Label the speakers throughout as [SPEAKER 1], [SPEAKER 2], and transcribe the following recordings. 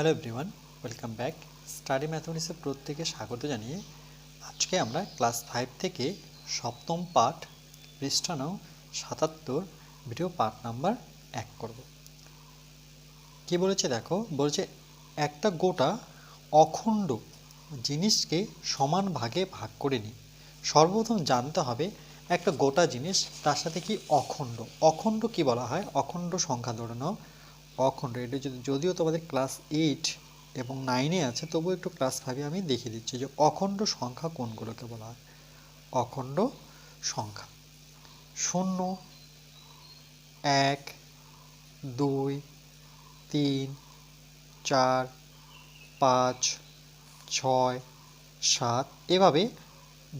[SPEAKER 1] hello everyone welcome back study ম্যাথমেটিক্সের প্রত্যেকে স্বাগত জানিয়ে আজকে আমরা ক্লাস ফাইভ থেকে সপ্তম পাঠ পৃষ্ঠানো সাতাত্তর ভিডিও পার্ট নাম্বার এক করব কি বলেছে দেখো বলছে একটা গোটা অখণ্ড জিনিসকে সমান ভাগে ভাগ করে নিই সর্বপ্রথম জানতে হবে একটা গোটা জিনিস তার সাথে কি অখণ্ড অখণ্ড কি বলা হয় অখণ্ড সংখ্যা ধরে নাও অখণ্ড এটা যদিও তোমাদের ক্লাস এইট এবং নাইনে আছে তবুও একটু ক্লাস ফাইভে আমি দেখিয়ে দিচ্ছি যে অখণ্ড সংখ্যা কোনগুলোকে বলা হয় অখণ্ড সংখ্যা শূন্য এক দুই তিন চার পাঁচ ছয় সাত এভাবে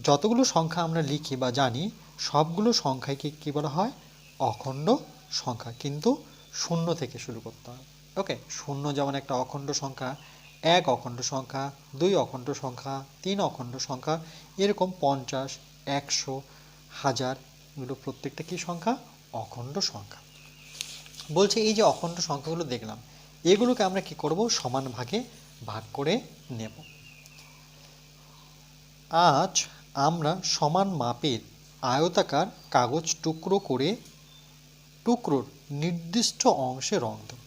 [SPEAKER 1] যতগুলো সংখ্যা আমরা লিখি বা জানি সবগুলো সংখ্যাকে কী বলা হয় অখণ্ড সংখ্যা কিন্তু শূন্য থেকে শুরু করতে হয় ওকে শূন্য যেমন একটা অখণ্ড সংখ্যা এক অখণ্ড সংখ্যা দুই অখণ্ড সংখ্যা তিন অখণ্ড সংখ্যা এরকম পঞ্চাশ একশো হাজার এগুলো প্রত্যেকটা কী সংখ্যা অখণ্ড সংখ্যা বলছে এই যে অখণ্ড সংখ্যাগুলো দেখলাম এগুলোকে আমরা কি করব সমান ভাগে ভাগ করে নেব আজ আমরা সমান মাপের আয়তাকার কাগজ টুকরো করে টুকরোর নির্দিষ্ট অংশে রং দেবো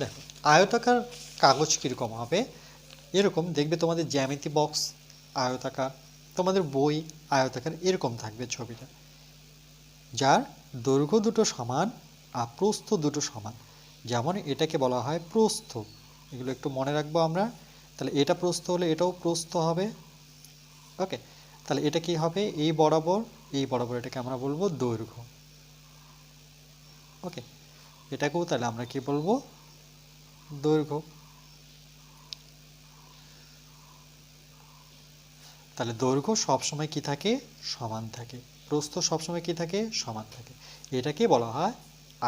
[SPEAKER 1] দেখো আয়তাকার কাগজ কীরকম হবে এরকম দেখবে তোমাদের জ্যামিতি বক্স আয়তাকার তোমাদের বই আয়তাকার এরকম থাকবে ছবিটা যার দৈর্ঘ্য দুটো সমান আর প্রস্থ দুটো সমান যেমন এটাকে বলা হয় প্রস্থ এগুলো একটু মনে রাখবো আমরা তাহলে এটা প্রস্থ হলে এটাও প্রস্থ হবে ওকে তাহলে এটা কি হবে এই বরাবর এই বরাবর এটাকে আমরা বলবো দৈর্ঘ্য ওকে এটাকেও তাহলে আমরা কি বলবো দৈর্ঘ্য তাহলে দৈর্ঘ্য সবসময় কি থাকে সমান থাকে প্রস্থ সবসময় কি থাকে সমান থাকে এটাকে বলা হয়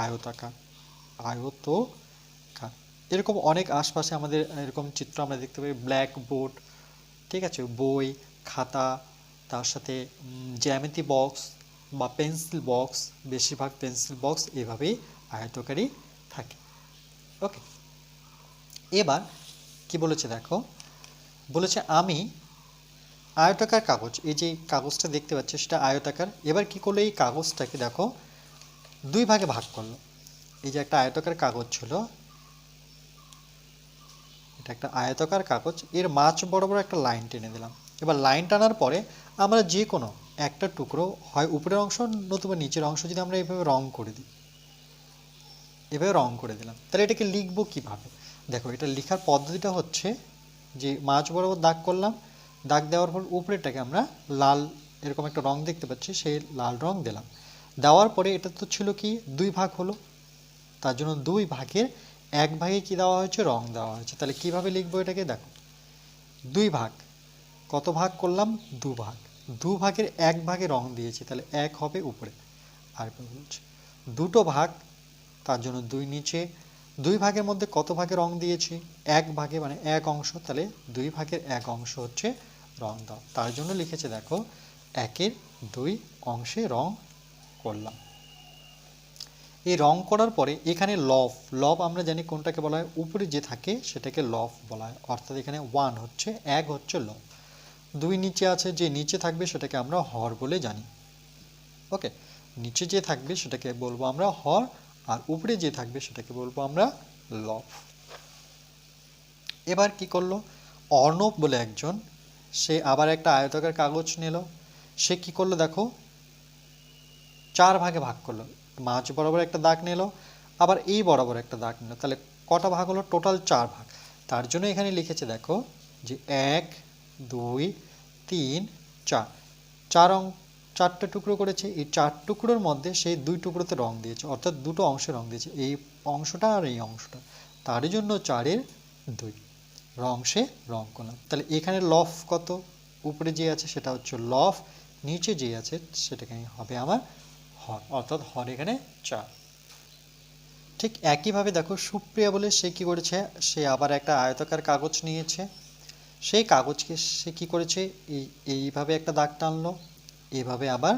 [SPEAKER 1] আয়তাকার আয়তকার এরকম অনেক আশপাশে আমাদের এরকম চিত্র আমরা দেখতে পাই ব্ল্যাক বোর্ড ঠিক আছে বই খাতা তার সাথে জ্যামিতি বক্স বা পেন্সিল বক্স বেশিরভাগ পেন্সিল বক্স এভাবেই আয়তকারী থাকে ওকে এবার কি বলেছে দেখো বলেছে আমি আয়তাকার কাগজ এই যে কাগজটা দেখতে পাচ্ছি সেটা আয়তাকার এবার কি করলো এই কাগজটাকে দেখো দুই ভাগে ভাগ করলো এই যে একটা আয়তাকার কাগজ ছিল এটা একটা আয়তাকার কাগজ এর মাছ বড় একটা লাইন টেনে দিলাম এবার লাইন টানার পরে আমরা যে কোনো একটা টুকরো হয় উপরের অংশ নতুবা নিচের অংশ যদি আমরা এভাবে রং করে দিই এভাবে রং করে দিলাম তাহলে এটাকে লিখবো কিভাবে দেখো এটা লেখার পদ্ধতিটা হচ্ছে যে মাছ বরাবর দাগ করলাম দাগ দেওয়ার পর উপরেরটাকে আমরা লাল এরকম একটা রং দেখতে পাচ্ছি সেই লাল রং দিলাম দেওয়ার পরে এটা তো ছিল কি দুই ভাগ হলো তার জন্য দুই ভাগের এক ভাগে কি দেওয়া হয়েছে রং দেওয়া হয়েছে তাহলে কিভাবে লিখবো এটাকে দেখো দুই ভাগ কত ভাগ করলাম দু ভাগ দু ভাগের এক ভাগে রং দিয়েছি তাহলে এক হবে উপরে আর বলছি দুটো ভাগ তার জন্য দুই নিচে দুই ভাগের মধ্যে কত ভাগে রং দিয়েছি এক ভাগে মানে এক অংশ তাহলে দুই ভাগের এক অংশ হচ্ছে রং দাও তার জন্য লিখেছে দেখো একের দুই অংশে রং করলাম এই রং করার পরে এখানে লব লব আমরা জানি কোনটাকে বলা হয় উপরে যে থাকে সেটাকে লব বলা হয় অর্থাৎ এখানে ওয়ান হচ্ছে এক হচ্ছে লব দুই নিচে আছে যে নিচে থাকবে সেটাকে আমরা হর বলে জানি ওকে নিচে যে থাকবে সেটাকে বলবো আমরা হর আর উপরে যে থাকবে সেটাকে বলবো আমরা লব এবার কি করলো অর্ণব বলে একজন সে আবার একটা আয়তকের কাগজ নিল সে কি করলো দেখো চার ভাগে ভাগ করলো মাঝ বরাবর একটা দাগ নিল আবার এই বরাবর একটা দাগ নিল তাহলে কটা ভাগ হলো টোটাল চার ভাগ তার জন্য এখানে লিখেছে দেখো যে এক দুই তিন চার চার অং চারটে টুকরো করেছে এই চার টুকরোর মধ্যে সেই দুই টুকরোতে রং দিয়েছে অর্থাৎ দুটো অংশে রং দিয়েছে এই অংশটা আর এই অংশটা তার জন্য চারের দুই রং সে রং করলাম তাহলে এখানে লফ কত উপরে যে আছে সেটা হচ্ছে লফ নিচে যে আছে সেটাকে হবে আমার হর অর্থাৎ হর এখানে চার ঠিক একইভাবে দেখো সুপ্রিয়া বলে সে কি করেছে সে আবার একটা আয়তকার কাগজ নিয়েছে সেই কাগজকে সে কী করেছে এই এইভাবে একটা দাগ টানলো এভাবে আবার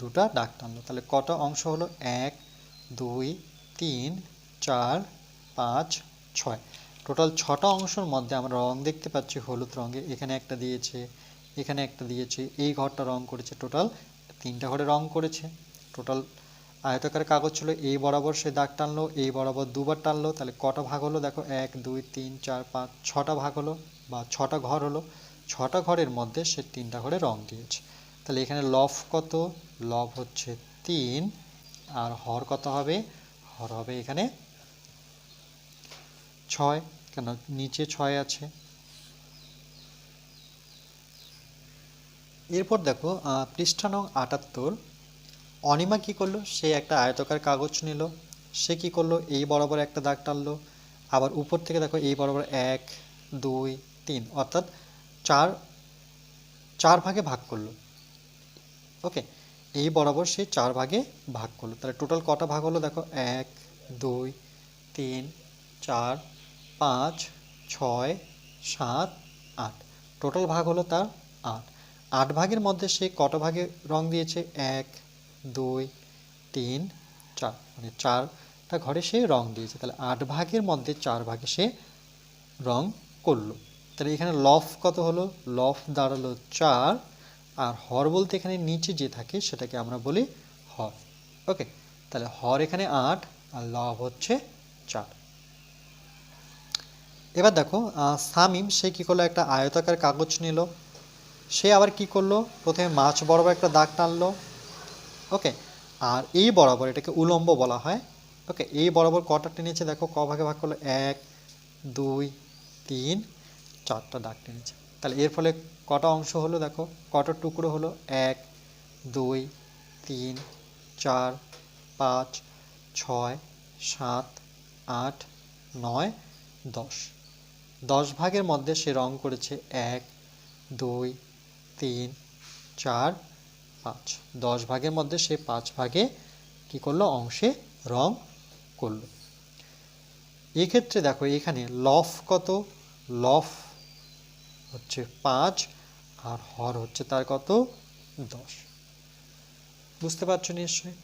[SPEAKER 1] দুটা দাগ টানলো তাহলে কটা অংশ হলো এক দুই তিন চার পাঁচ ছয় টোটাল ছটা অংশের মধ্যে আমরা রঙ দেখতে পাচ্ছি হলুদ রঙের এখানে একটা দিয়েছে এখানে একটা দিয়েছে এই ঘরটা রঙ করেছে টোটাল তিনটা ঘরে রঙ করেছে টোটাল আয়তাকার কাগজ ছিল এই বরাবর সে দাগ টানলো এই বরাবর দুবার টানলো তাহলে কটা ভাগ হলো দেখো এক দুই তিন চার পাঁচ ছটা ভাগ হলো বা ছটা ঘর হলো ছটা ঘরের মধ্যে সে তিনটা ঘরে রং দিয়েছে তাহলে এখানে লভ কত লভ হচ্ছে তিন আর হর কত হবে হর হবে এখানে ছয় কেন নিচে ছয় আছে এরপর দেখো পৃষ্ঠা নং আটাত্তর অনিমা কি করলো সে একটা আয়তকার কাগজ নিল সে কি করলো এই বরাবর একটা দাগ টানলো আবার উপর থেকে দেখো এই বরাবর এক দুই তিন অর্থাৎ চার চার ভাগে ভাগ করলো ওকে এই বরাবর সে চার ভাগে ভাগ করলো তাহলে টোটাল কটা ভাগ হলো দেখো এক দুই তিন চার পাঁচ ছয় সাত আট টোটাল ভাগ হলো তার আট আট ভাগের মধ্যে সে কটা ভাগে রং দিয়েছে এক দুই তিন চার মানে চারটা ঘরে সে রং দিয়েছে তাহলে আট ভাগের মধ্যে চার ভাগে সে রং করলো তাহলে এখানে লফ কত হলো লফ দাঁড়ালো চার আর হর বলতে এখানে নিচে যে থাকে সেটাকে আমরা বলি হর ওকে তাহলে হর এখানে আট আর লভ হচ্ছে চার এবার দেখো সামিম সে কী করলো একটা আয়তাকার কাগজ নিল সে আবার কি করলো প্রথমে মাছ বরাবর একটা দাগ টানলো ওকে আর এই বরাবর এটাকে উলম্ব বলা হয় ওকে এই বরাবর কটা টেনেছে দেখো ক ভাগে ভাগ করলো এক দুই তিন চারটা দাগ টেনেছে তাহলে এর ফলে কটা অংশ হলো দেখো কটা টুকরো হলো এক দুই তিন চার পাঁচ ছয় সাত আট নয় দশ দশ ভাগের মধ্যে সে রং করেছে এক দুই তিন চার পাঁচ দশ ভাগের মধ্যে সে পাঁচ ভাগে কি করলো অংশে রং করলো এক্ষেত্রে দেখো এখানে লফ কত লফ হচ্ছে পাঁচ আর হর হচ্ছে তার কত দশ বুঝতে পারছো নিশ্চয়ই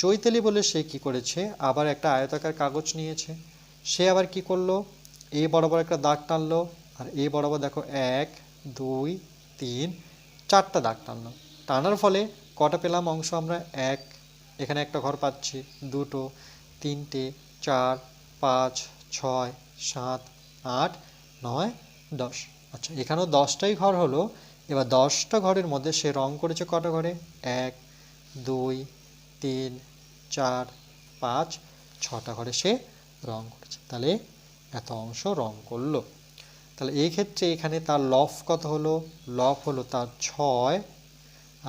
[SPEAKER 1] চৈতালি বলে সে কি করেছে আবার একটা আয়তাকার কাগজ নিয়েছে সে আবার কি করলো এ বরাবর একটা দাগ টানলো আর এ বরাবর দেখো এক দুই তিন চারটা দাগ টানলো টানার ফলে কটা পেলাম অংশ আমরা এক এখানে একটা ঘর পাচ্ছি দুটো তিনটে চার পাঁচ ছয় সাত আট নয় দশ আচ্ছা এখানেও দশটাই ঘর হলো এবার দশটা ঘরের মধ্যে সে রং করেছে কটা ঘরে এক দুই তিন চার পাঁচ ছটা ঘরে সে রং করেছে তাহলে এত অংশ রং করলো তাহলে এই ক্ষেত্রে এখানে তার লফ কত হলো লফ হলো তার ছয়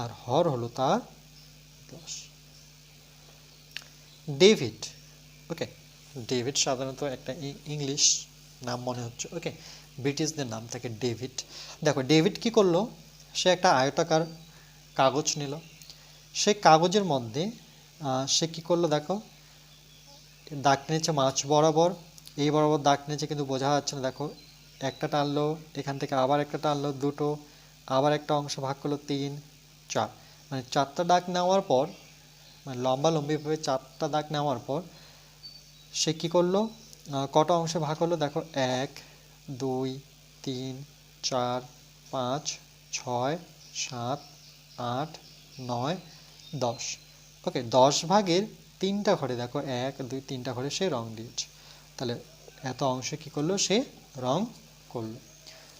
[SPEAKER 1] আর হর হলো তার দশ ডেভিড ওকে ডেভিড সাধারণত একটা ইংলিশ নাম মনে হচ্ছে ওকে ব্রিটিশদের নাম থাকে ডেভিড দেখো ডেভিড কি করলো সে একটা আয়তাকার কাগজ নিল সে কাগজের মধ্যে সে কি করলো দেখো দাগ নিয়েছে মাছ বরাবর এই বরাবর দাগ নিয়েছে কিন্তু বোঝা যাচ্ছে না দেখো একটা টানলো এখান থেকে আবার একটা টানলো দুটো আবার একটা অংশ ভাগ করলো তিন চার মানে চারটা ডাক নেওয়ার পর মানে লম্বা লম্বিভাবে চারটা ডাক নেওয়ার পর সে কী করলো কটা অংশে ভাগ হলো দেখো এক দুই তিন চার পাঁচ ছয় সাত আট নয় দশ ওকে দশ ভাগের তিনটা ঘরে দেখো এক দুই তিনটা ঘরে সে রং দিয়েছে তাহলে এত অংশে কী করলো সে রং করলো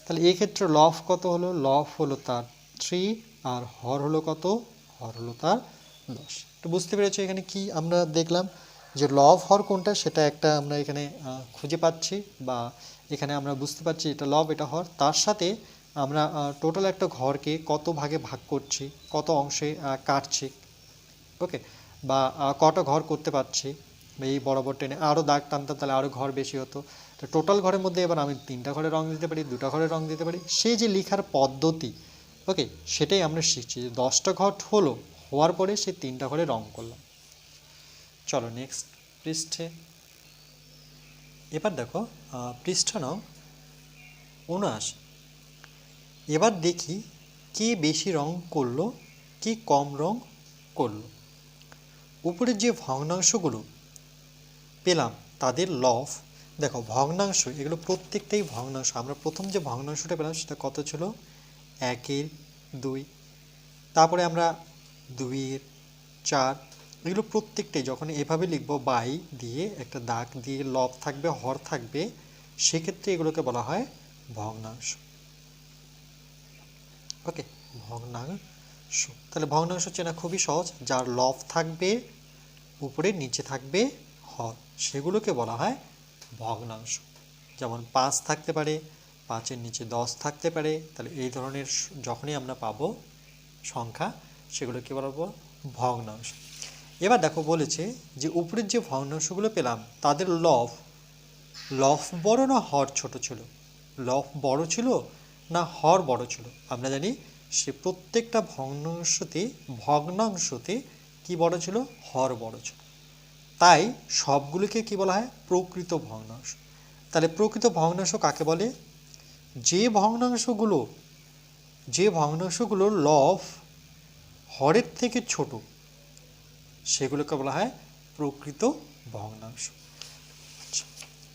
[SPEAKER 1] তাহলে এক্ষেত্রে লফ কত হলো লফ হলো তার থ্রি আর হর হলো কত হর হলো তার লস তো বুঝতে পেরেছো এখানে কি আমরা দেখলাম যে ল অফ হর কোনটা সেটা একটা আমরা এখানে খুঁজে পাচ্ছি বা এখানে আমরা বুঝতে পারছি এটা লব এটা হর তার সাথে আমরা টোটাল একটা ঘরকে কত ভাগে ভাগ করছি কত অংশে কাটছি ওকে বা কটা ঘর করতে পারছি এই বরাবর টেনে আরও দাগ টানতাম তাহলে আরও ঘর বেশি হতো তো টোটাল ঘরের মধ্যে এবার আমি তিনটা ঘরে রং দিতে পারি দুটা ঘরে রং দিতে পারি সেই যে লেখার পদ্ধতি ওকে সেটাই আমরা শিখছি যে দশটা ঘট হলো হওয়ার পরে সে তিনটা ঘরে রঙ করলাম চলো নেক্সট পৃষ্ঠে এবার দেখো পৃষ্ঠ নাও উনাশ এবার দেখি কে বেশি রং করলো কে কম রং করলো উপরের যে ভগ্নাংশগুলো পেলাম তাদের লফ দেখো ভগ্নাংশ এগুলো প্রত্যেকটাই ভগ্নাংশ আমরা প্রথম যে ভগ্নাংশটা পেলাম সেটা কত ছিল একের দুই তারপরে আমরা দুইয়ের চার এগুলো প্রত্যেকটাই যখন এভাবে লিখব বাই দিয়ে একটা দাগ দিয়ে লব থাকবে হর থাকবে সেক্ষেত্রে এগুলোকে বলা হয় ভগ্নাংশ ওকে ভগ্নাংশ তাহলে ভগ্নাংশ চেনা খুবই সহজ যার লব থাকবে উপরে নিচে থাকবে হর সেগুলোকে বলা হয় ভগ্নাংশ যেমন পাঁচ থাকতে পারে পাঁচের নিচে দশ থাকতে পারে তাহলে এই ধরনের যখনই আমরা পাবো সংখ্যা সেগুলো কী বলবো ভগ্নাংশ এবার দেখো বলেছে যে উপরের যে ভগ্নাংশগুলো পেলাম তাদের লফ লফ বড় না হর ছোট ছিল লফ বড় ছিল না হর বড় ছিল আমরা জানি সে প্রত্যেকটা ভগ্নাংশতে ভগ্নাংশতে কি বড় ছিল হর বড় ছিল তাই সবগুলোকে কি বলা হয় প্রকৃত ভগ্নাংশ তাহলে প্রকৃত ভগ্নাংশ কাকে বলে যে ভগ্নাংশগুলো যে ভগ্নাংশগুলো লভ হরের থেকে ছোট সেগুলোকে বলা হয় প্রকৃত ভগ্নাংশ আচ্ছা,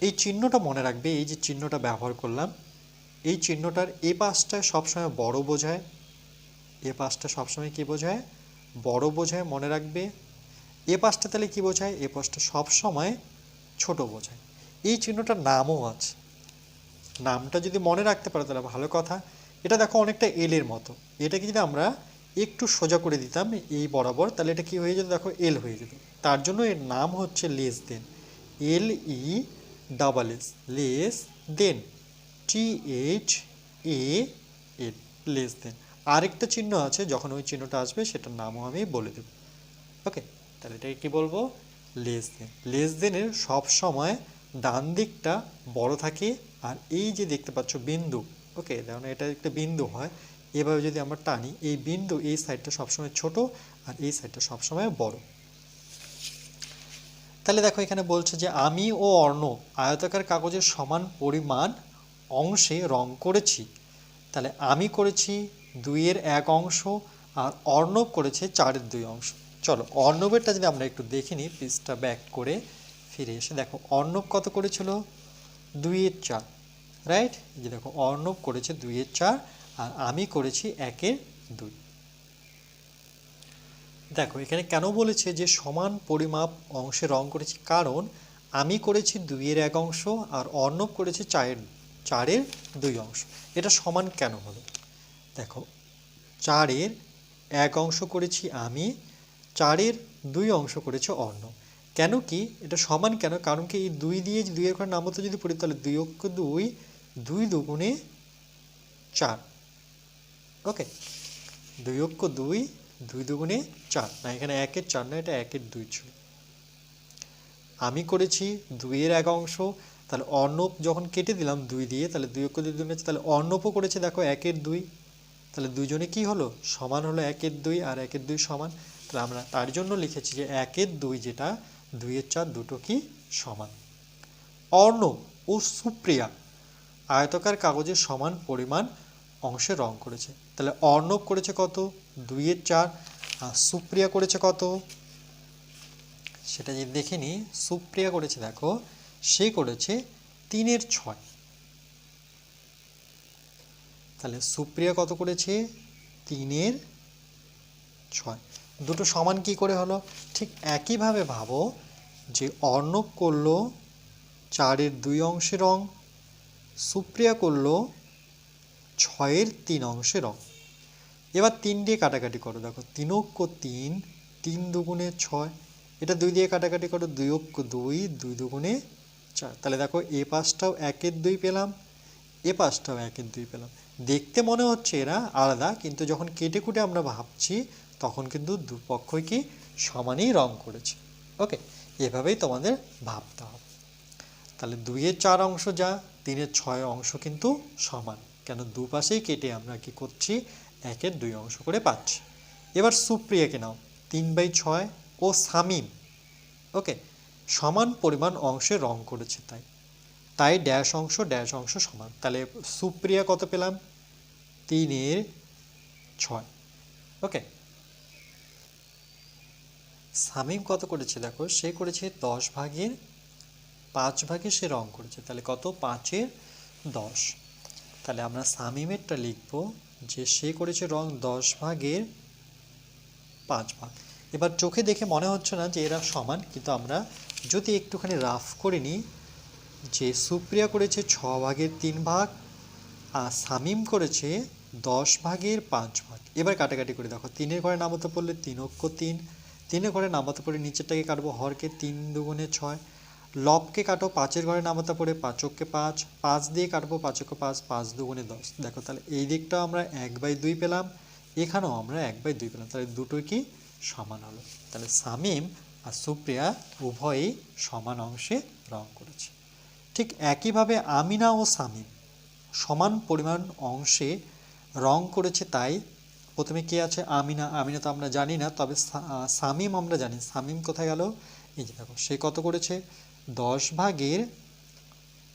[SPEAKER 1] এই চিহ্নটা মনে রাখবে এই যে চিহ্নটা ব্যবহার করলাম এই চিহ্নটার এ পাশটা সবসময় বড় বোঝায় এ পাশটা সবসময় কী বোঝায় বড় বোঝায় মনে রাখবে এ পাশটা তাহলে কী বোঝায় এ পাশটা সবসময় ছোট বোঝায় এই চিহ্নটার নামও আছে নামটা যদি মনে রাখতে পারো তাহলে ভালো কথা এটা দেখো অনেকটা এলের মতো এটাকে যদি আমরা একটু সোজা করে দিতাম এই বরাবর তাহলে এটা কি হয়ে যেত দেখো এল হয়ে যেত তার জন্য এর নাম হচ্ছে less than L E double S less than T H A L less than আরেকটা চিহ্ন আছে যখন ওই চিহ্নটা আসবে সেটার নামও আমি বলে দেব ওকে তাহলে এটাকে কী বলবো লেস দেন লেস দেনের সবসময় ডান দিকটা বড় থাকে আর এই যে দেখতে পাচ্ছ বিন্দু ওকে মানে কারণ এটা একটা বিন্দু হয় এভাবে যদি আমরা টানি এই বিন্দু এই সাইডটা সবসময় ছোট আর এই সাইডটা সবসময় বড় তাহলে দেখো এখানে বলছে যে আমি ও অর্ণব আয়তাকার কাগজের সমান পরিমাণ অংশে রং করেছি তাহলে আমি করেছি দুইয়ের এক অংশ আর অর্ণব করেছে চারের দুই অংশ চলো অর্ণবেরটা যদি আমরা একটু দেখিনি নিই পিসটা ব্যাক করে ফিরে এসে দেখো অর্ণব কত করেছিল দুইয়ের চার রাইট যে দেখো অর্ণব করেছে দুইয়ের চার আর আমি করেছি একের দুই দেখো এখানে কেন বলেছে যে সমান পরিমাপ অংশে রং করেছি কারণ আমি করেছি দুইয়ের এক অংশ আর অর্ণব করেছে চারের চারের দুই অংশ এটা সমান কেন হলো দেখো চারের এক অংশ করেছি আমি চারের দুই অংশ করেছে অর্ণব কেন কি এটা সমান কেন কারণ কি এই দুই দিয়ে দুইয়ের ঘর নামতে যদি পড়ি তাহলে দুই অক্ষ দুই দুই দুগুণে চার ওকে দুই অক্ষ দুই দুই দুগুণে চার না এখানে একের চার না এটা একের দুই ছিল আমি করেছি দুইয়ের এক অংশ তাহলে অর্ণব যখন কেটে দিলাম দুই দিয়ে তাহলে দুই অক্ষ দুই দুগুণে তাহলে অর্ণবও করেছে দেখো একের দুই তাহলে দুজনে কি হলো সমান হলো একের দুই আর একের দুই সমান তাহলে আমরা তার জন্য লিখেছি যে একের দুই যেটা দুইয়ের চার দুটো কি সমান অর্ণব ও সুপ্রিয়া আয়তকার কাগজের সমান পরিমাণ অংশে রং করেছে তাহলে অর্ণব করেছে কত দুইয়ের চার আর সুপ্রিয়া করেছে কত সেটা যদি দেখে নিই সুপ্রিয়া করেছে দেখো সে করেছে তিনের ছয় তাহলে সুপ্রিয়া কত করেছে তিনের ছয় দুটো সমান কি করে হলো ঠিক একইভাবে ভাবো যে অর্ণব করল চারের দুই অংশের অং সুপ্রিয়া করল ছয়ের তিন অংশের অং এবার তিন দিয়ে কাটাকাটি করো দেখো অক্ষ তিন তিন দুগুণে ছয় এটা দুই দিয়ে কাটাকাটি করো দুই অক্ষ দুই দুই দুগুণে চার তাহলে দেখো এ পাঁচটাও একের দুই পেলাম এ পাঁচটাও একের দুই পেলাম দেখতে মনে হচ্ছে এরা আলাদা কিন্তু যখন কেটে কুটে আমরা ভাবছি তখন কিন্তু দুপক্ষই কি সমানেই রং করেছে ওকে এভাবেই তোমাদের ভাবতে হবে তাহলে দুইয়ের চার অংশ যা তিনের ছয় অংশ কিন্তু সমান কেন দুপাশেই কেটে আমরা কি করছি একের দুই অংশ করে পাচ্ছি এবার সুপ্রিয়াকে নাও তিন বাই ছয় ও সামিম ওকে সমান পরিমাণ অংশে রং করেছে তাই তাই ড্যাশ অংশ ড্যাশ অংশ সমান তাহলে সুপ্রিয়া কত পেলাম তিনের ছয় ওকে সামিম কত করেছে দেখো সে করেছে দশ ভাগের পাঁচ ভাগে সে রং করেছে তাহলে কত পাঁচের দশ তাহলে আমরা সামিমেরটা লিখব যে সে করেছে রং দশ ভাগের পাঁচ ভাগ এবার চোখে দেখে মনে হচ্ছে না যে এরা সমান কিন্তু আমরা যদি একটুখানি রাফ করে নিই যে সুপ্রিয়া করেছে ছ ভাগের তিন ভাগ আর সামিম করেছে দশ ভাগের পাঁচ ভাগ এবার কাটাকাটি করে দেখো তিনের ঘরে নামতে পড়লে তিন অক্ষ তিন তিনে ঘরে নামাতে পড়ে নিচেরটাকে কাটবো হরকে তিন দুগুণে ছয় লবকে কাটো পাঁচের ঘরে নামাতে পড়ে পাঁচককে পাঁচ পাঁচ দিয়ে কাটবো পাঁচককে পাঁচ পাঁচ দুগুণে দশ দেখো তাহলে এই দিকটাও আমরা এক বাই দুই পেলাম এখানেও আমরা এক বাই দুই পেলাম তাহলে দুটোই কি সমান হলো তাহলে সামিম আর সুপ্রিয়া উভয়ই সমান অংশে রং করেছে ঠিক একইভাবে আমিনা ও সামিম সমান পরিমাণ অংশে রং করেছে তাই প্রথমে কে আছে আমিনা আমিনা তো আমরা জানি না তবে সামিম আমরা জানি সামিম কোথায় গেল এই যে দেখো সে কত করেছে দশ ভাগের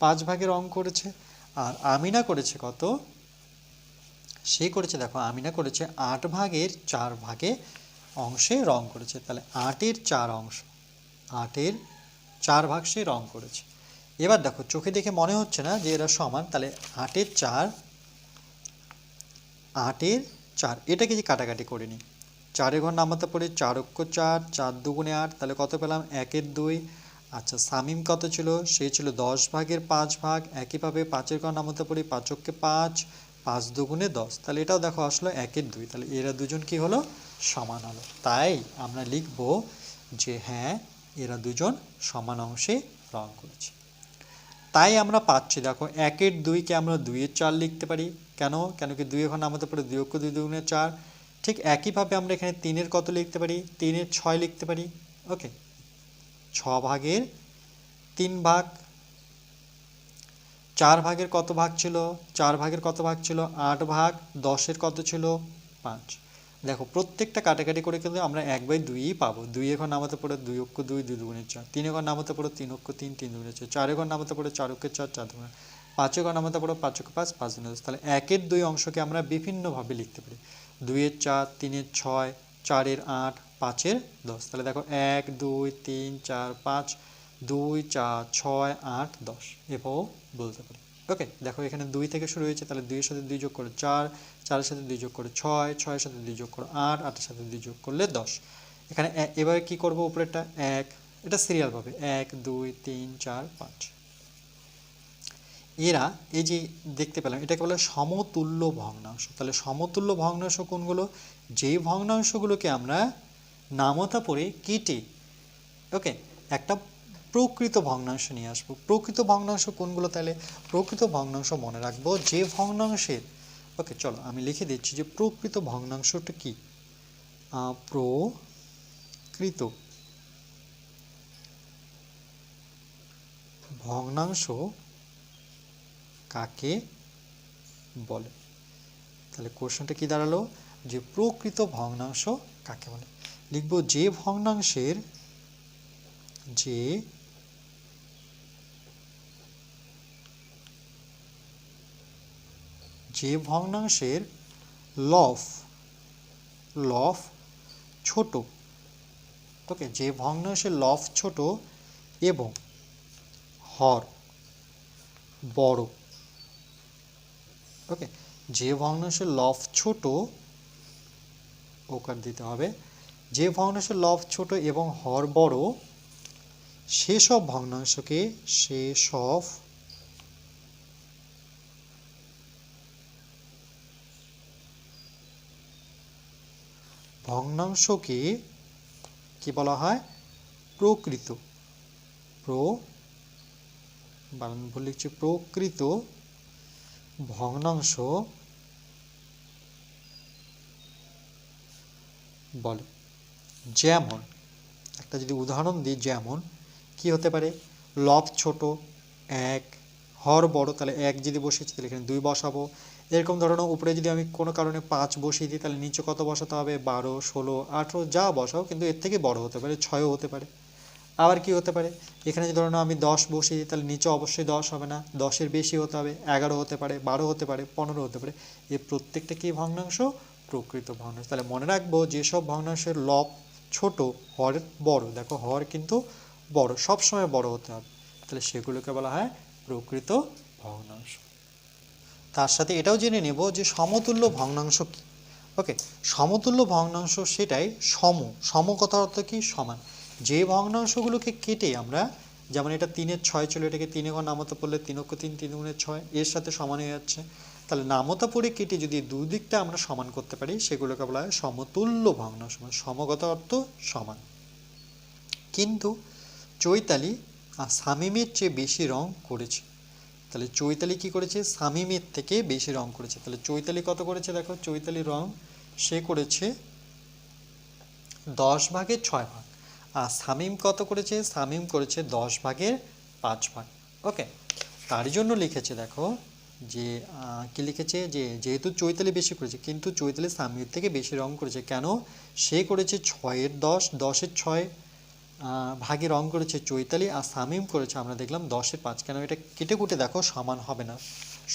[SPEAKER 1] পাঁচ ভাগের অঙ্ক করেছে আর আমিনা করেছে কত সে করেছে দেখো আমিনা করেছে আট ভাগের চার ভাগে অংশে রং করেছে তাহলে আটের চার অংশ আটের চার ভাগ সে রং করেছে এবার দেখো চোখে দেখে মনে হচ্ছে না যে এরা সমান তাহলে আটের চার আটের চার এটাকে যে কাটাকাটি করে নিই চারের ঘর নামাতে পড়ে চার অক্ষ চার চার দুগুণে আট তাহলে কত পেলাম একের দুই আচ্ছা সামিম কত ছিল সে ছিল দশ ভাগের পাঁচ ভাগ একইভাবে পাঁচের ঘর নামাতে পড়ি পাঁচককে পাঁচ পাঁচ দুগুণে দশ তাহলে এটাও দেখো আসলো একের দুই তাহলে এরা দুজন কি হলো সমান হলো তাই আমরা লিখব যে হ্যাঁ এরা দুজন সমান অংশে রং করেছে তাই আমরা পাচ্ছি দেখো একের দুইকে আমরা দুইয়ের চার লিখতে পারি কেন কেন কি দুই এখন আমাদের পরে দুই অক্ষ দুই দুগুণের চার ঠিক একইভাবে আমরা এখানে তিনের কত লিখতে পারি তিনের ছয় লিখতে পারি ওকে ছ ভাগের তিন ভাগ চার ভাগের কত ভাগ ছিল চার ভাগের কত ভাগ ছিল আট ভাগ দশের কত ছিল পাঁচ দেখো প্রত্যেকটা কাটাকাটি করে কিন্তু আমরা এক বাই দুইই পাবো দুই এখন নামাতে পড়ে দুই অক্ষ দুই দুই দুগুণের চার তিন এখন নামাতে পড়ে তিন অক্ষ তিন তিন দুগুণের চার চার এখন নামাতে পড়ে চার অক্ষের চার চার দুগুণে পাঁচ এখন নামাতে পড়ে পাঁচ অক্ষ পাঁচ পাঁচ দুগুণে তাহলে একের দুই অংশকে আমরা বিভিন্নভাবে লিখতে পারি দুইয়ের চার তিনের ছয় চারের আট পাঁচের দশ তাহলে দেখো এক দুই তিন চার পাঁচ দুই চার ছয় আট দশ এভাবেও বলতে পারি ওকে দেখো এখানে দুই থেকে শুরু হয়েছে তাহলে দুইয়ের সাথে দুই যোগ করে চার চারের সাথে দুই যোগ করে ছয় ছয়ের সাথে দুই যোগ করো আট আটের সাথে দুই যোগ করলে দশ এখানে এবারে কি করব উপরেরটা এক এটা সিরিয়াল পাবে এক দুই তিন চার পাঁচ এরা এই যে দেখতে পেলাম এটাকে বলে সমতুল্য ভগ্নাংশ তাহলে সমতুল্য ভগ্নাংশ কোনগুলো যেই ভগ্নাংশগুলোকে আমরা নামতা পরে কেটে ওকে একটা প্রকৃত ভগ্নাংশ নিয়ে আসবো প্রকৃত ভগ্নাংশ কোনগুলো তাহলে প্রকৃত ভগ্নাংশ মনে রাখবো যে ভগ্নাংশের ওকে চলো আমি লিখে দিচ্ছি যে প্রকৃত ভগ্নাংশটা কি প্রকৃত ভগ্নাংশ কাকে বলে তাহলে কোশ্চেনটা কি দাঁড়ালো যে প্রকৃত ভগ্নাংশ কাকে বলে লিখব যে ভগ্নাংশের যে যে ভগ্নাংশের লফ লফ ছোট ওকে যে ভগ্নাংশের লফ ছোট এবং হর বড় ওকে যে ভগ্নাংশের লফ ছোট ওকার দিতে হবে যে ভগ্নাংশের লফ ছোট এবং হর বড় সেসব ভগ্নাংশকে সেসব ভগ্নাংশকে কি বলা হয় প্রকৃত প্র বানান ভুল লিখছি প্রকৃত ভগ্নাংশ বলে যেমন একটা যদি উদাহরণ দিই যেমন কি হতে পারে লব ছোট এক হর বড় তাহলে এক যদি বসিয়েছি তাহলে এখানে দুই বসাবো এরকম ধরনের উপরে যদি আমি কোনো কারণে পাঁচ বসিয়ে দিই তাহলে নিচে কত বসাতে হবে বারো ষোলো আঠেরো যা বসাও কিন্তু এর থেকে বড় হতে পারে ছয়ও হতে পারে আবার কি হতে পারে এখানে যদি ধরুন আমি দশ বসিয়ে দিই তাহলে নিচে অবশ্যই দশ হবে না দশের বেশি হতে হবে এগারো হতে পারে বারো হতে পারে পনেরো হতে পারে এ প্রত্যেকটা কি ভগ্নাংশ প্রকৃত ভগ্নাংশ তাহলে মনে রাখবো যেসব ভগ্নাংশের লব ছোট হরের বড় দেখো হর কিন্তু বড় সবসময় বড় হতে হবে তাহলে সেগুলোকে বলা হয় প্রকৃত ভগ্নাংশ তার সাথে এটাও জেনে নেব যে সমতুল্য ভগ্নাংশ কী ওকে সমতুল্য ভগ্নাংশ সেটাই সম সম কথার অর্থ কী সমান যে ভগ্নাংশগুলোকে কেটে আমরা যেমন এটা তিনের ছয় চলে এটাকে তিনে ঘর নামতা পড়লে তিন অক্ষ তিন তিন গুণের ছয় এর সাথে সমান হয়ে যাচ্ছে তাহলে নামতা পড়ে কেটে যদি দুদিকটা আমরা সমান করতে পারি সেগুলোকে বলা হয় সমতুল্য ভগ্নাংশ মানে সমগত অর্থ সমান কিন্তু চৈতালি আর শামিমের চেয়ে বেশি রং করেছে তাহলে চৈতালি কি করেছে শামিমের থেকে বেশি রং করেছে তাহলে চৈতালি কত করেছে দেখো চৈতালি রং সে করেছে দশ ভাগের ছয় ভাগ আর শামিম কত করেছে শামিম করেছে দশ ভাগের পাঁচ ভাগ ওকে তার জন্য লিখেছে দেখো যে কি লিখেছে যে যেহেতু চৈতালি বেশি করেছে কিন্তু চৈতালি শামির থেকে বেশি রং করেছে কেন সে করেছে ছয়ের দশ দশের ছয় ভাগে রং করেছে চৈতালি আর সামিম করেছে আমরা দেখলাম দশের পাঁচ কেন এটা কেটে কুটে দেখো সমান হবে না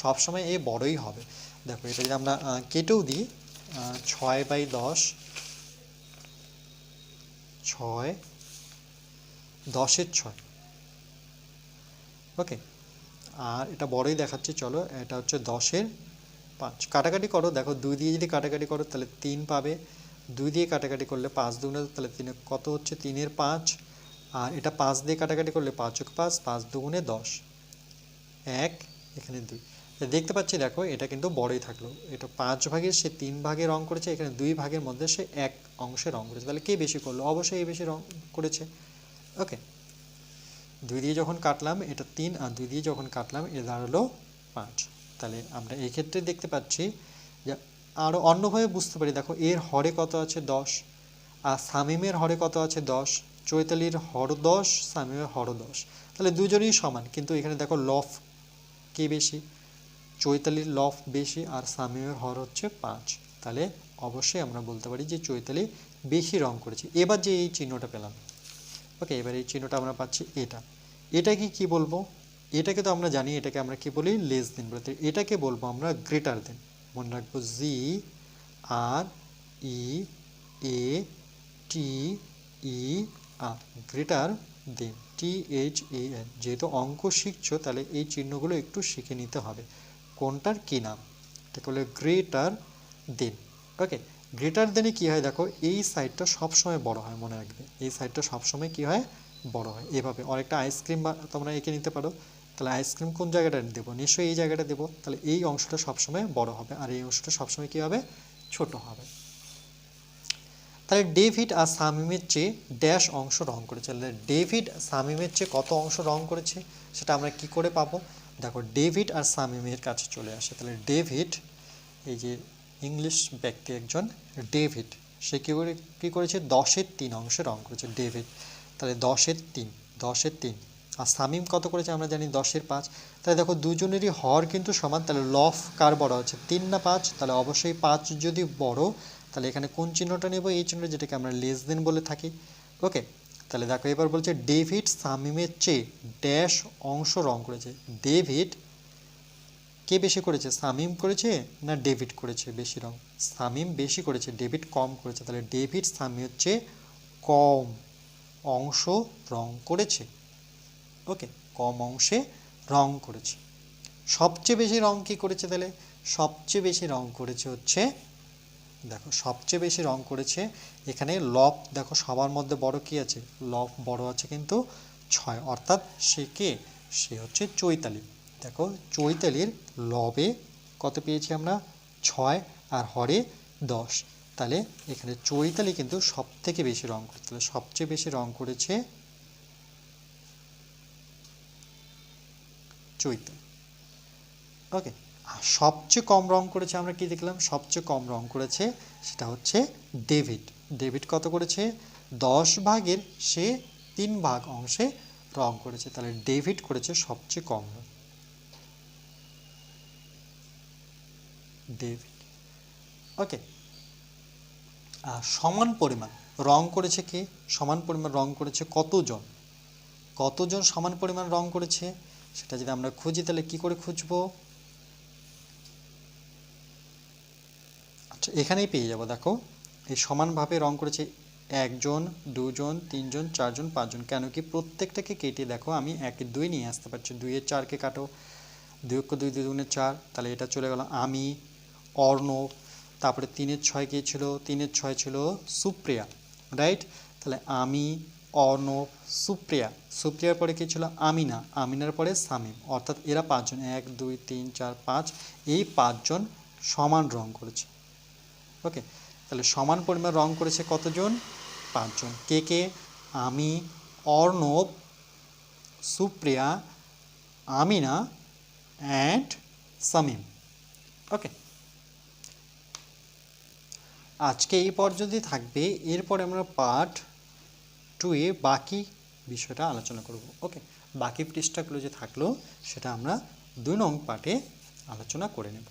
[SPEAKER 1] সবসময় এ বড়ই হবে দেখো এটা যদি আমরা কেটেও দিই ছয় বাই দশ ছয় দশের ছয় ওকে আর এটা বড়ই দেখাচ্ছে চলো এটা হচ্ছে দশের পাঁচ কাটাকাটি করো দেখো দুই দিয়ে যদি কাটাকাটি করো তাহলে তিন পাবে দুই দিয়ে কাটাকাটি করলে পাঁচ দুগুণে তাহলে তিনে কত হচ্ছে তিনের পাঁচ আর এটা পাঁচ দিয়ে কাটাকাটি করলে পাঁচ পাঁচক পাঁচ পাঁচ দুগুণে দশ এক এখানে দুই দেখতে পাচ্ছি দেখো এটা কিন্তু বড়ই থাকলো এটা পাঁচ ভাগের সে তিন ভাগে রং করেছে এখানে দুই ভাগের মধ্যে সে এক অংশে রং করেছে তাহলে কে বেশি করলো অবশ্যই এই বেশি রং করেছে ওকে দুই দিয়ে যখন কাটলাম এটা তিন আর দুই দিয়ে যখন কাটলাম এ দাঁড়ালো পাঁচ তাহলে আমরা এই ক্ষেত্রে দেখতে পাচ্ছি যে আরও অন্যভাবে বুঝতে পারি দেখো এর হরে কত আছে দশ আর সামিমের হরে কত আছে দশ চৈতালির হর দশ সামিমের হর দশ তাহলে দুজনেই সমান কিন্তু এখানে দেখো লফ কে বেশি চৈতালির লফ বেশি আর সামিমের হর হচ্ছে পাঁচ তাহলে অবশ্যই আমরা বলতে পারি যে চৈতালি বেশি রং করেছে এবার যে এই চিহ্নটা পেলাম ওকে এবার এই চিহ্নটা আমরা পাচ্ছি এটা এটাকে কি বলবো এটাকে তো আমরা জানি এটাকে আমরা কি বলি লেস দেন বলতে এটাকে বলবো আমরা গ্রেটার দেন মনে রাখবো G R E A T E R greater than T H A N যেহেতু অঙ্ক শিখছো তাহলে এই চিহ্নগুলো একটু শিখে নিতে হবে কোনটার কী নাম এটাকে বলে গ্রেটার দেন ওকে গ্রেটার দেনে কী হয় দেখো এই সাইডটা সবসময় বড় হয় মনে রাখবে এই সাইডটা সবসময় কী হয় বড় হয় এভাবে অনেকটা আইসক্রিম বা তোমরা এঁকে নিতে পারো তাহলে আইসক্রিম কোন জায়গাটা দেবো নিশ্চয়ই এই জায়গাটা দেবো তাহলে এই অংশটা সবসময় বড় হবে আর এই অংশটা সবসময় কী হবে ছোট হবে তাহলে ডেভিড আর সামিমের চেয়ে ড্যাশ অংশ রং করেছে তাহলে ডেভিড সামিমের চেয়ে কত অংশ রং করেছে সেটা আমরা কি করে পাবো দেখো ডেভিড আর সামিমের কাছে চলে আসে তাহলে ডেভিড এই যে ইংলিশ ব্যক্তি একজন ডেভিড সে কী করে কী করেছে দশের তিন অংশে রং করেছে ডেভিড তাহলে দশের তিন দশের তিন আর সামিম কত করেছে আমরা জানি দশের পাঁচ তাহলে দেখো দুজনেরই হর কিন্তু সমান তাহলে লফ কার বড় হচ্ছে তিন না পাঁচ তাহলে অবশ্যই পাঁচ যদি বড় তাহলে এখানে কোন চিহ্নটা নেব এই চিহ্নটা যেটাকে আমরা লেস দেন বলে থাকি ওকে তাহলে দেখো এবার বলছে ডেভিড সামিমের চেয়ে ড্যাশ অংশ রং করেছে ডেভিড কে বেশি করেছে সামিম করেছে না ডেভিড করেছে বেশি রং সামিম বেশি করেছে ডেভিড কম করেছে তাহলে ডেভিড সামিমের চেয়ে কম অংশ রং করেছে ওকে কম অংশে রং করেছে সবচেয়ে বেশি রং কী করেছে তাহলে সবচেয়ে বেশি রং করেছে হচ্ছে দেখো সবচেয়ে বেশি রং করেছে এখানে লব দেখো সবার মধ্যে বড় কি আছে লব বড় আছে কিন্তু ছয় অর্থাৎ সে কে সে হচ্ছে চৈতালি দেখো চৈতালির লবে কত পেয়েছি আমরা ছয় আর হরে দশ তাহলে এখানে চৈতালি কিন্তু সব থেকে বেশি রং তাহলে সবচেয়ে বেশি রং করেছে চৈত ওকে আর সবচেয়ে কম রং করেছে আমরা কি দেখলাম সবচেয়ে কম রং করেছে সেটা হচ্ছে ডেভিড ডেভিড কত করেছে দশ ভাগের সে তিন ভাগ অংশে রং করেছে তাহলে ডেভিড করেছে সবচেয়ে কম রং ডেভিড ওকে আর সমান পরিমাণ রং করেছে কে সমান পরিমাণ রং করেছে কতজন কতজন সমান পরিমাণ রং করেছে সেটা যদি আমরা খুঁজি তাহলে কি করে খুঁজবো আচ্ছা এখানেই পেয়ে যাব দেখো এই সমানভাবে রং করেছে একজন দুজন তিনজন চারজন পাঁচজন কেন কি প্রত্যেকটাকে কেটে দেখো আমি একে দুই নিয়ে আসতে পারছি দুইয়ের চারকে কাটো দুই এক দুই দুই চার তাহলে এটা চলে গেল আমি অর্ণ তারপরে তিনের ছয় কে ছিল তিনের ছয় ছিল সুপ্রিয়া রাইট তাহলে আমি অর্ণব সুপ্রিয়া সুপ্রিয়ার পরে কে ছিল আমিনা আমিনার পরে সামিম অর্থাৎ এরা পাঁচজন এক দুই তিন চার পাঁচ এই পাঁচজন সমান রং করেছে ওকে তাহলে সমান পরিমাণ রং করেছে কতজন পাঁচজন কে কে আমি অর্ণব সুপ্রিয়া আমিনা অ্যান্ড সামিম ওকে আজকে এই পর্যন্তই থাকবে এরপরে আমরা পাঠ টুয়ে বাকি বিষয়টা আলোচনা করব ওকে বাকি পৃষ্ঠাগুলো যে থাকলো সেটা আমরা দুই নং পার্টে আলোচনা করে নেব